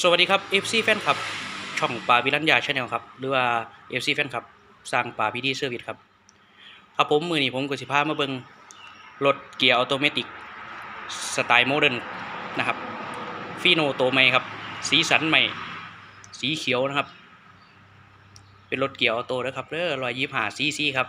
สวัสดีครับ FC แฟนคลับ ช่องป่าวิรัญญาชาแนลครับ หรือว่า FC แฟนคลับ สร้างป่าพีดีเซอร์วิสครับ ครับผมมือนี้ผมก็สิพามาเบิงรถเกียร์ออโตเมติกสไตล์โมเดิร์นนะครับฟีโนโตใหม่ครับ สีสันใหม่ สีเขียวนะครับ เป็นรถเกียร์ออโต้นะครับเด้อรอยยี่ห้าซีซีครับ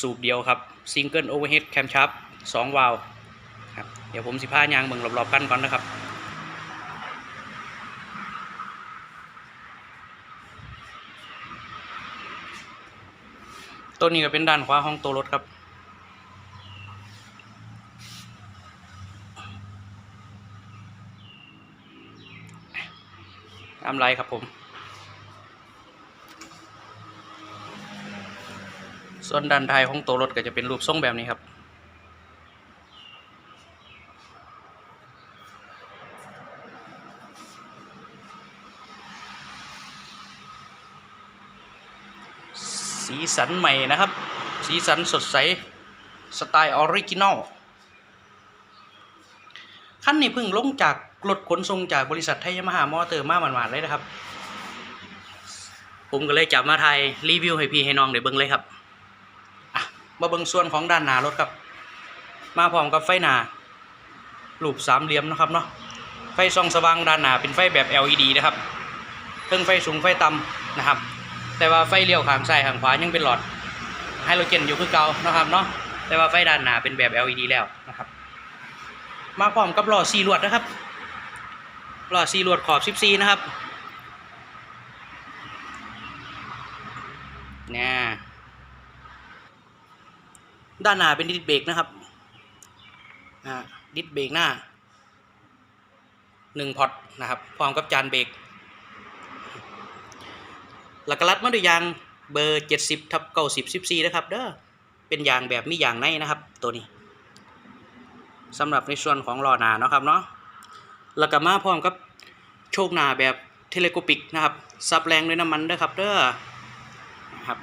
สูบเดียวครับซิงเกิลโอเวอร์เฮดแคมชับสองวาล์วครับเดี๋ยวผมสิพายางเบิงรอบๆกันก่อนนะครับ ตัวนี้ก็เป็นด้านขวาของตัวรถครับ ตามไรครับผม ส่วนด้านท้ายของตัวรถก็จะเป็นรูปทรงแบบนี้ครับ สีสันใหม่นะครับ สีสันสดใส สไตล์ออริจินอลขั้นนี้เพิ่งลงจากรถขนส่งจากบริษัทไทยยามาฮ่ามอเตอร์มาหมาดๆเลยนะครับ ผมก็เลยจับมาถ่ายรีวิวให้พี่ให้น้องได้เบิ่งเลยครับมาเบิ่งส่วนของด้านหน้ารถครับ มาพร้อมกับไฟหน้ารูปสามเหลี่ยมนะครับเนาะไฟส่องสว่างด้านหน้าเป็นไฟแบบ LED นะครับเครื่องไฟสูงไฟต่ำนะครับ แต่ว่าไฟเลี้ยวข้างซ้ายข้างขวายังเป็นหลอดไฮโลเจนอยู่คือเก่านะครับเนาะแต่ว่าไฟด้านหน้าเป็นแบบ LED แล้วนะครับมาพร้อมกับหลอดซีลวดนะครับหลอดซีลวดขอบ 14 นะครับเนี่ยด้านหน้าเป็นดิสเบรกนะครับดิสเบรกหน้าหนึ่งพอตนะครับพร้อมกับจานเบรก หลักรัดมาด้วยยางเบอร์ 70ทับ90 14นะครับเด้อเป็นยางแบบมียางในนะครับ ตัวนี้สำหรับในส่วนของล้อหน้าเนาะครับเนาะแล้วก็มาพร้อมกับโชคหน้าแบบเทเลโกปิกนะครับซับแรงด้วยน้ำมันเด้อครับเด้อนะครับ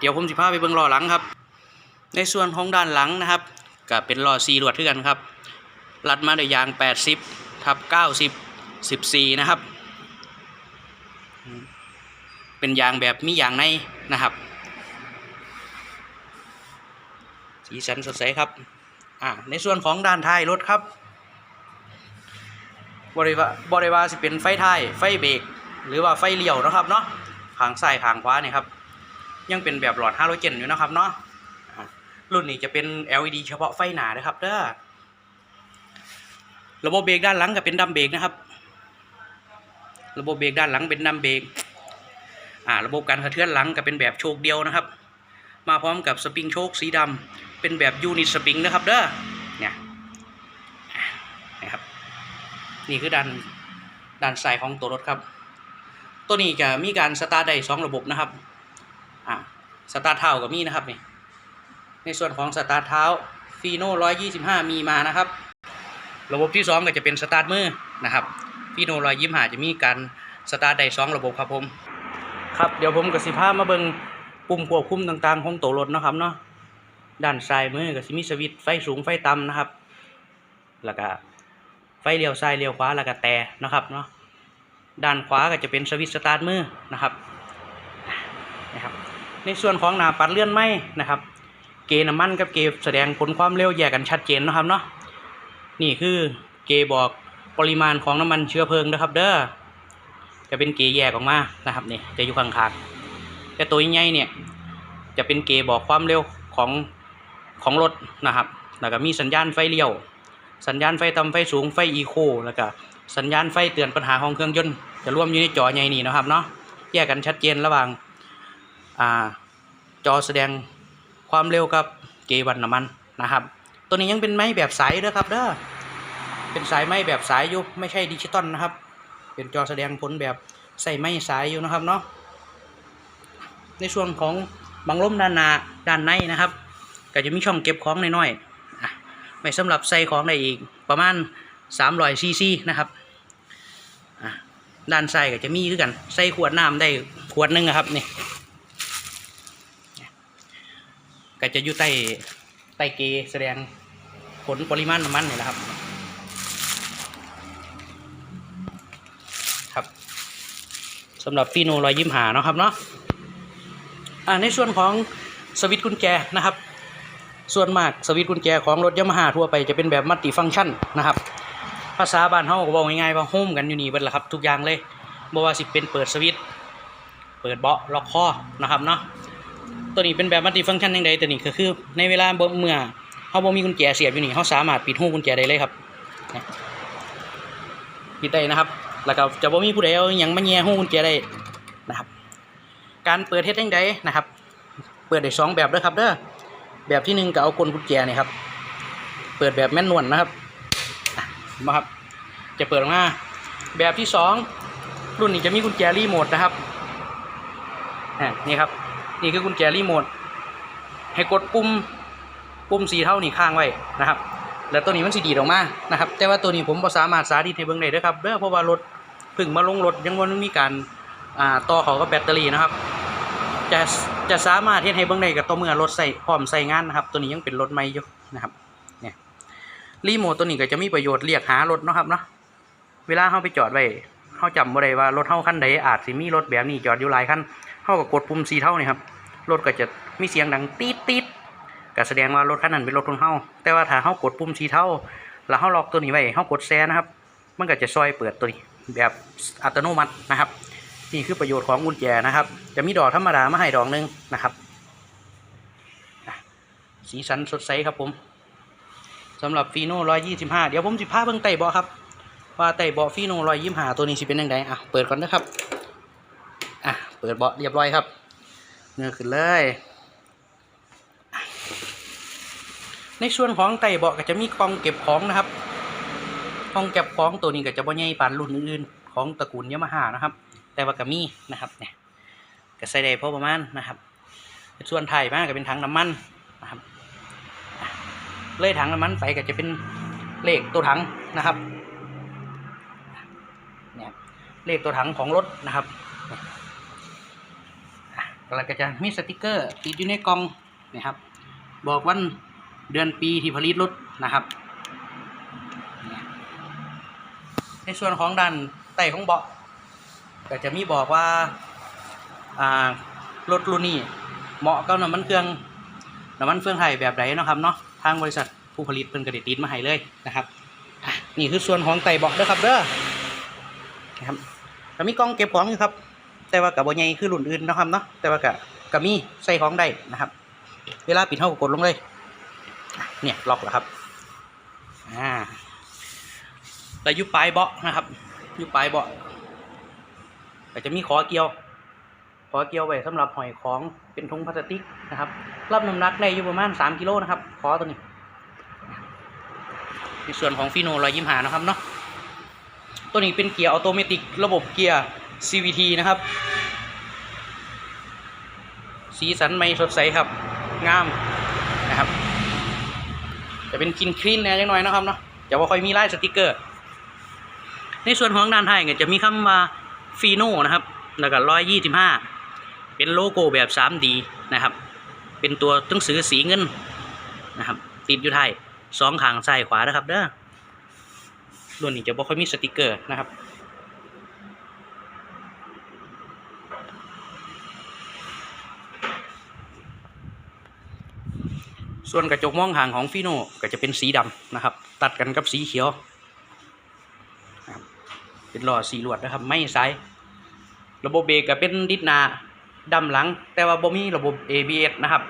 เดี๋ยวผมสิพาไปเบิ่งล้อหลังครับ ในส่วนของด้านหลังนะครับก็เป็นล้อซีรวดเท่ากันครับ รัดมาด้วยยาง 80ทับ90 14 นะครับ เป็นยางแบบมียางในนะครับ สีสันสดใสครับอ่าในส่วนของด้านท้ายรถครับ บริวาบริวาสิเป็นไฟท้ายไฟเบรกหรือว่าไฟเลี้ยวนะครับเนาะขางซ้ายขางขวาเนี่ยครับ ยังเป็นแบบหลอดฮาโลเจนอยู่นะครับเนาะรุ่นนี้จะเป็น LED เฉพาะไฟหนานะครับเด้อระบบเบรกด้านหลังก็เป็นดัมเบรกนะครับ ระบบเบรกด้านหลังเป็นดัมเบรก อ่าระบบการกระเทือนหลังก็เป็นแบบโชคเดียวนะครับ มาพร้อมกับสปริงโชคสีดำเป็นแบบยูนิตสปริงนะครับเด้อเนี่ยนะครับนี่คือด้านด้านซ้ายของตัวรถครับ ตัวนี้จะมีการสตาร์ทได้สองระบบนะครับอ่าสตาร์ทเท้ากับมีนะครับนี่ในส่วนของสตาร์ทเท้าฟีโน่ร้อยยี่สิบห้ามีมานะครับ ระบบที่สองก็จะเป็นสตาร์ทมือนะครับฟีโน่ร้อยยี่สิบห้าจะมีการสตาร์ทได้สองระบบครับผม ครับเดี๋ยวผมกับสิพามาเบิงปุ่มควบคุมต่างๆ ของตัวรถนะครับเนาะด้านซ้ายมือก็สิมีสวิตช์ไฟสูงไฟต่ำนะครับ แล้วก็ไฟเลี้ยวซ้ายเลี้ยวขวาแล้วก็แต่นะครับเนาะด้านขวาก็จะเป็นสวิตสตาร์ทมือนะครับนะครับ ในส่วนของหน้าปัดเลื่อนไม้นะครับ เกน้ำมันกับเกณฑ์แสดงผลความเร็วแยกกันชัดเจนนะครับเนาะนี่คือเกย์บอกปริมาณของน้ำมันเชื้อเพลิงนะครับ เด้อ จะเป็นเกยแยกออกมานะครับนี่จะอยู่ข้างๆแต่ตัวใหญ่เนี่ยจะเป็นเกยบอกความเร็วของของรถนะครับแล้วก็มีสัญญาณไฟเลี้ยว สัญญาณไฟต่ำไฟสูงไฟอีโคแล้วก็สัญญาณไฟเตือนปัญหาของเครื่องยนต์จะร่วมอยู่ในจอใหญ่นี่นะครับเนาะแยกกันชัดเจนระหว่างอ่าจอแสดงความเร็วกับเกยวัดน้ำมันนะครับ ตัวนี้ยังเป็นไม้แบบสายเด้อครับเด้อเป็นสายไม้แบบสายอยู่ไม่ใช่ดิจิตอลนะครับ เป็นจอแสดงผลแบบใส่ไม้สายอยู่นะครับเนาะในส่วนของบังล้มด้านหน้าด้านในนะครับ ก็จะมีช่องเก็บของน้อยๆไม่สำหรับใส่ของได้อีกประมาณ300ซีซีนะครับด้านซ้ายก็จะมีคือกันใส่ขวดน้ำได้ขวดหนึงนะครับนี่ก็จะอยู่ใต้ใต้เกแสดงผลปริมาณน้ำมันนี่แหละครับ สำหรับฟีโนรอยยิ้มหานะครับเนาะอ่าในส่วนของสวิตช์กุญแจนะครับ ส่วนมากสวิตช์กุญแจของรถยามาฮ่าทั่วไปจะเป็นแบบมัลติฟังก์ชันนะครับ ภาษาบ้านเฮาก็บอกง่ายๆว่าโฮมกันอยู่นี่เบิดละครับ ทุกอย่างเลยบ่ว่าสิเป็นเปิดสวิตช์เปิดเบาะล็อกคอนะครับเนาะตัวนี้เป็นแบบมัลติฟังก์ชันยังไงตัวนี้ก็คือในเวลาบ่เมื่อเฮาบ่มีกุญแจเสียบอยู่นี่เฮาสามารถปิดหูกุญแจได้เลยครับปิดได้นะครับ แล้วก็จะบ่มีผู้ใดเอาหยังมาแย่หูกุญแจได้นะครับ การเปิดเฮ็ดยังไงนะครับ เปิดได้สองแบบเด้อครับเด้อแบบที่หนึ่งก็เอากลกุญแจนี่ครับเปิดแบบแม่นนวลนะครับมาครับ จะเปิดออกมาแบบที่สองรุ่นนี้จะมีกุญแจรีโมทนะครับนี่ครับ นี่คือกุญแจรีโมทให้กดปุ่มปุ่มสีเท่านี่ค้างไว้นะครับ แล้วตัวนี้มันสีดีออกมานะครับแต่ว่าตัวนี้ผมบ่สามารถสาธิตให้เบิ่งได้เด้อครับเด้อเพราะว่ารถพิ่งมาลงรถยังบ่มีการอ่าต่อเขากับแบตเตอรี่นะครับ จะจะสามารถเฮ็ดให้เบิ่งได้กับตัวเมื่อรถใส่พร้อมใส่งานนะครับ ตัวนี้ยังเป็นรถใหม่อยู่นะครับเนี่ยรีโมทตัวนี้ก็จะมีประโยชน์เรียกหารถนะครับเนาะเวลาเฮาไปจอดไว้เฮาจำบ่ได้ว่ารถเฮาคันใดอาจสิมีรถแบบนี้จอดอยู่หลายคันเฮาก็กดปุ่มสีเท่านี่ครับรถก็จะมีเสียงดังตีดตีด ก็แสดงว่ารถคันนั้นเป็นรถของเฮาแต่ว่าถ้าเฮากดปุ่มสีเท่าแล้วเฮาล็อกตัวนี้ไว้เฮากดแซนะครับ มันก็จะซอยเปิดตัวนี้แบบอัตโนมัตินะครับ นี่คือประโยชน์ของกุญแจนะครับ จะมีดอกธรรมดามาให้ดอกหนึงนะครับสีสันสดใสครับผมสำหรับฟีโน่ร้อยยี่สิบห้าเดี๋ยวผมสิพาเบิ่งไต่เบาะครับ ว่าไต่เบาะฟีโน่ร้อยยี่สิบห้าตัวนี้สิเป็นยังไงอะเปิดก่อนนะครับอะเปิดเบาะเรียบร้อยครับเนื้อขึ้นเลยอะ ในส่วนของไต่เบาะก็จะมีกล่องเก็บของนะครับกล่องเก็บของตัวนี้ก็จะบ่ใหญ่ปานรุ่นอื่นๆของตระกูลยามาฮ่านะครับ แต่ว่าก็มีนะครับเนี่ยก็ใส่ได้พอประมาณนะครับ ส่วนไทายมากก็เป็นถังน้ำมันนะครับเลยถังน้ำมันไปก็จะเป็นเลขตัวถังนะครับเนี่ยเลขตัวถังของรถนะครับแล้วก็จะมีสติกเกอร์ติดอยู่ในกล่องนะครับ บอกวัน เดือนปีที่ผลิตรถนะครับ ในส่วนของด้านใต้ของเบาะก็จะมีบอกว่า อ่ารถรุ่นนี้เหมาะกับน้ำมันเครื่องน้ำมันเครื่องไทยแบบไหนนะครับเนาะทางบริษัทผู้ผลิตเพิ่นก็ได้ติดมาให้เลยนะครับนี่คือส่วนของไต่เบอกเด้อครับเด้อนะครับก็มีกล้องเก็บของอยู่ครับ แต่ว่ากับบ่ใหญ่คือรุ่นอื่นนะครับเนาะแต่ว่าก็ก็มีใส่ของได้นะครับ เวลาปิดเท่ากับกดลงเลย เนี่ยล็อกแล้วครับอ่าแล้วอยุปลายเบาะนะครับ ยุปลายเบาะก็จะมีขอเกี่ยวขอเกี่ยวไว้สำหรับหอยของเป็นถุงพลาสติกนะครับรับน้ำหนักได้อยู่ประมาณ3กิโลนะครับขอตัวนี้ในส่วนของฟีโนรอยยิ้มหานะครับเนาะตัวนี้เป็นเกียร์ออโตเมติกระบบเกียร์ CVT นะครับ สีสันไม่สดใสครับ งาม เป็นกินคลีนแน่จังหน่อยนะครับเนาะจะว่าค่อยมีลายสติกเกอร์ ในส่วนของด้านท้ายเนี่ยจะมีคำว่าฟีโน่นะครับ แล้วก็ร้อยยี่สิบห้าเป็นโลโก้แบบ 3D นะครับ เป็นตัวตั้งสือสีเงินนะครับ ติดอยู่ท้ายสองข้างซ้ายขวานะครับเด้อรุ่นนี้จะบ่ค่อยมีสติกเกอร์นะครับ ส่วนกระจกมองห่างของฟีโน่ก็จะเป็นสีดำนะครับ ตัดกันกับสีเขียวเป็นหล่อสีลวดนะครับ ไม่สระบบเบรกก็เป็นดิสนาดำหลัง แต่ว่าบ่มีระบบ ABS นะครับ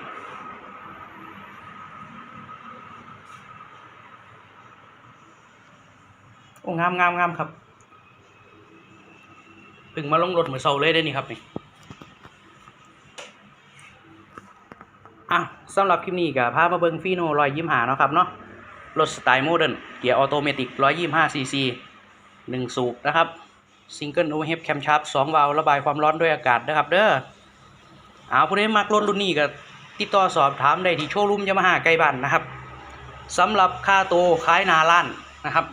โอ้งามงามงามครับเพิ่งมาลงรถเหมือนเซาเลยได้นี่ครับนี่ สำหรับคลิปนี้ก็พามาเบิงฟีโน่รอยยิ้มหาเนาะครับเนาะรถสไตล์โมเดิร์นเกียร์ออโตเมติก125ซีซีหนึ่งสูบนะครับซิงเกิลโอเวอร์เฮดแคมชาร์ปสองวาล์วระบายความร้อนด้วยอากาศนะครับเด้อเอาผู้ใดมักรถรุ่นนี้ก็ติดต่อสอบถามได้ที่โชว์รูมยามาฮ่าใกล้บ้านนะครับสำหรับค่าตัวขายนาล้านนะครับ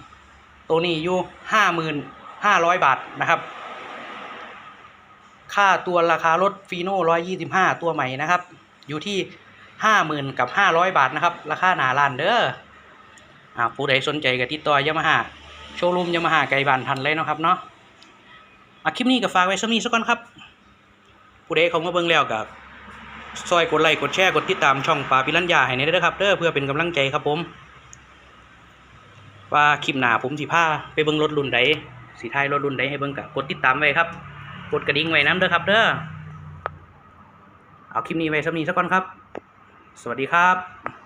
ตัวนี้อยู่ห้าหมื่นห้าร้อยบาทนะครับ ค่าตัวราคารถฟีโน่ร้อยยี่สิบห้าตัวใหม่นะครับ อยู่ที่ ห้าหมื่นกับห้าร้อยบาทนะครับ ราคาหนาล้านเด้ออ่าผู้ใดสนใจก็ติดต่อยามาฮ่าโชว์รูมยามาฮ่าไกลบ้านทันเลยนะครับเนาะอะคลิปนี้ก็ฝากไว้สักนี้สักก่อนครับ ผู้ใดเขามาเบิ่งแล้วก็ซอยกดไลค์กดแชร์กดติดตามช่องปาปิรัญญาให้ในเด้อครับเด้อเพื่อเป็นกำลังใจครับผม ว่าคลิปหนาผมสิพาไปเบิ่งรถรุ่นใดสิท้ายรถรุ่นใดให้เบิ่งก็กดติดตามไว้ครับ กดกระดิ่งไว้นํเด้อครับเด้อเอาคลิปนี้ไว้สักนี้สักก่อนครับ สวัสดีครับ